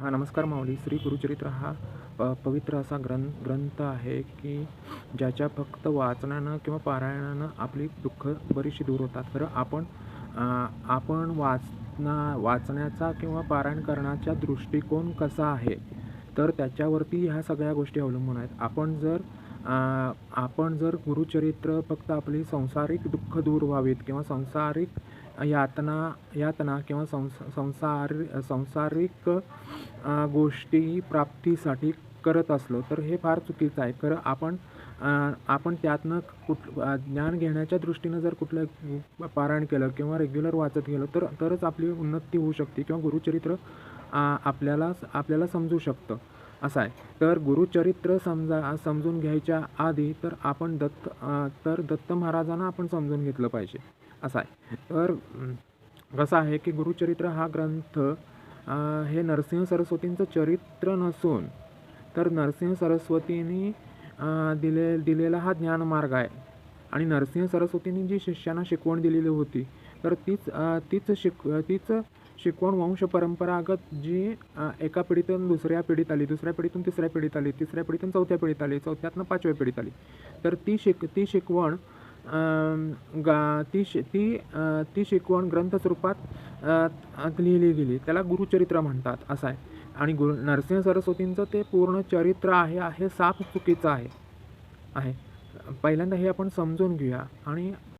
हा नमस्कार माऊली. श्री गुरुचरित्र हा प पवित्र असा ग्रं ग्रंथ आहे की ज्याच्या फक्त वाचनानं किंवा पारायणानं आपली दुःख बरीचशी दूर होतात. तर आपण आपण वाचना वाचण्याचा किंवा पारायण करण्याचा दृष्टिकोन कसा आहे? तर त्याच्यावरती ह्या सगळ्या गोष्टी अवलंबून आहेत. आपण जर आपण जर गुरुचरित्र फक्त आपली संसारिक दुःख दूर व्हावीत किंवा संसारिक यातना यातना किंवा संस संसार संसारिक गोष्टी प्राप्तीसाठी करत असलो तर हे फार चुकीचं आहे. खरं आपण आपण त्यातनं कुठ ज्ञान घेण्याच्या दृष्टीनं जर कुठलं पारायण केलं किंवा रेग्युलर वाचत गेलो तर तरच आपली उन्नती होऊ शकते किंवा गुरुचरित्र आपल्याला आपल्याला समजू शकतं. असा आहे तर गुरुचरित्र समजा समजून घ्यायच्या आधी तर आपण दत्त तर दत्त महाराजांना आपण समजून घेतलं पाहिजे. असं आहे तर कसं आहे की गुरुचरित्र हा ग्रंथ हे नरसिंह सरस्वतींचं चरित्र नसून तर नरसिंह सरस्वतींनी दिले दिलेला हा ज्ञानमार्ग आहे. आणि नरसिंह सरस्वतींनी जी शिष्यांना शिकवण दिलेली होती तर तीच तीच शिक तीच शिकवण वंश परंपरागत जी एका पिढीतून दुसऱ्या पिढीत आली दुसऱ्या पिढीतून तिसऱ्या पिढीत आली तिसऱ्या पिढीतून चौथ्या पिढीत आली चौथ्यातनं पाचव्या पिढीत आली. तर ती शिक ती शिकवण गा ती शि ती ती शिकवण ग्रंथस्वरूपात स्वरूपात लिहिली गेली. त्याला गुरुचरित्र म्हणतात असं आहे. आणि गुरु नरसिंह सरस्वतींचं ते पूर्ण चरित्र आहे हे साफ चुकीचं आहे. आहे. पहिल्यांदा हे आपण समजून घेऊया. आणि